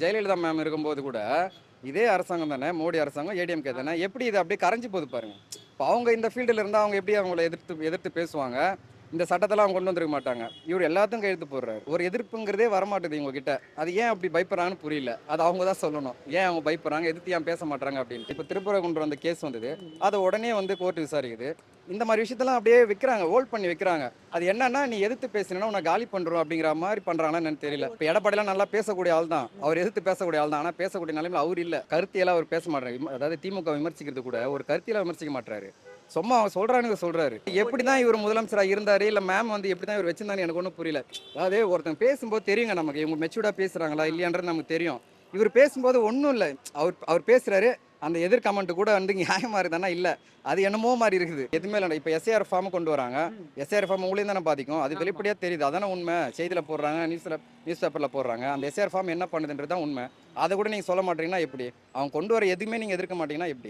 Jayalalithaa ma'am இருக்கும்போது கூட இதே அரசாங்கம் தானே மோடி அரசாங்கம் ஏடிஎம்கே தானே எப்படி இது அப்படியே கரைஞ்சி போகுது பாருங்க. இப்போ அவங்க இந்த ஃபீல்டில் இருந்தால் அவங்க எப்படி அவங்கள எதிர்த்து எதிர்த்து பேசுவாங்க? இந்த சட்டத்தெல்லாம் அவங்க கொண்டு வந்திருக்க மாட்டாங்க. இவர் எல்லாத்தையும் கையெழுத்து போடுறாரு. ஒரு எதிர்ப்புங்கிறதே வரமாட்டேது இவங்க கிட்ட அது ஏன் அப்படி பயப்படுறாங்கன்னு புரியல. அது அவங்க தான் சொல்லணும். ஏன் அவங்க பயப்படுறாங்க? எதிர்த்து ஏன் பேச மாட்டாங்க அப்படின்னு இப்போ திருப்பூர கொண்டு வந்த கேஸ் வந்தது. அதை உடனே வந்து கோர்ட் விசாரிக்குது. இந்த மாதிரி விஷயத்தெல்லாம் அப்படியே வைக்கிறாங்க ஹோல்ட் பண்ணி வைக்கிறாங்க. அது என்னன்னா நீ எதிர்த்து பேசினா உன்னை காலி பண்ணுறோம் அப்படிங்கிற மாதிரி பண்றாங்கன்னு என்னன்னு தெரியல. இப்போ எடப்பாடிலாம் நல்லா பேசக்கூடிய ஆள் தான். அவர் எதிர்த்து பேசக்கூடிய ஆள் தான். ஆனால் பேசக்கூடிய நிலைமையில் அவர் இல்லை. கருத்தியெல்லாம் அவர் பேச மாட்டாரு அதாவது திமுக விமர்சிக்கிறது கூட ஒரு கருத்தியெல்லாம் விமர்சிக்க மாட்டாரு சும்மா அவன் சொல்றானுங்க சொல்றாரு. எப்படி தான் இவர் முதலமைச்சராக இருந்தாரு? இல்லை மேம் வந்து எப்படி தான் இவர் வச்சிருந்தாரு எனக்கு ஒன்றும் புரியல. அதாவது ஒருத்தன் பேசும்போது தெரியுங்க நமக்கு. இவங்க மெச்சூர்டாக பேசுறாங்களா இல்லையான்றது நமக்கு தெரியும். இவர் பேசும்போது ஒன்றும் இல்லை. அவர் அவர் பேசுறாரு அந்த எதிர் கமெண்ட் கூட வந்து நியாயமா இருக்குதானா இல்ல. அது என்னமோ மாதிரி இருக்குது. எதுவுமே இல்லை இப்போ எஸ்ஏஆர் ஃபார்ம் கொண்டு வராங்க. எஸ்ஏஆர் ஃபார்ம் உங்களையும் தானே பாதிக்கும். அது வெளிப்படையா தெரியுது. அதானே உண்மை. செய்தியில போடுறாங்க நியூஸ்ல நியூஸ் பேப்பர்ல போடுறாங்க. அந்த எஸ்ஏஆர் ஃபார்ம் என்ன பண்ணுதுன்றது தான் உண்மை. அதை கூட நீங்க சொல்ல மாட்டீங்கன்னா எப்படி? அவங்க கொண்டு வர எதுவுமே நீங்க எதிர்க்க மாட்டீங்கன்னா எப்படி?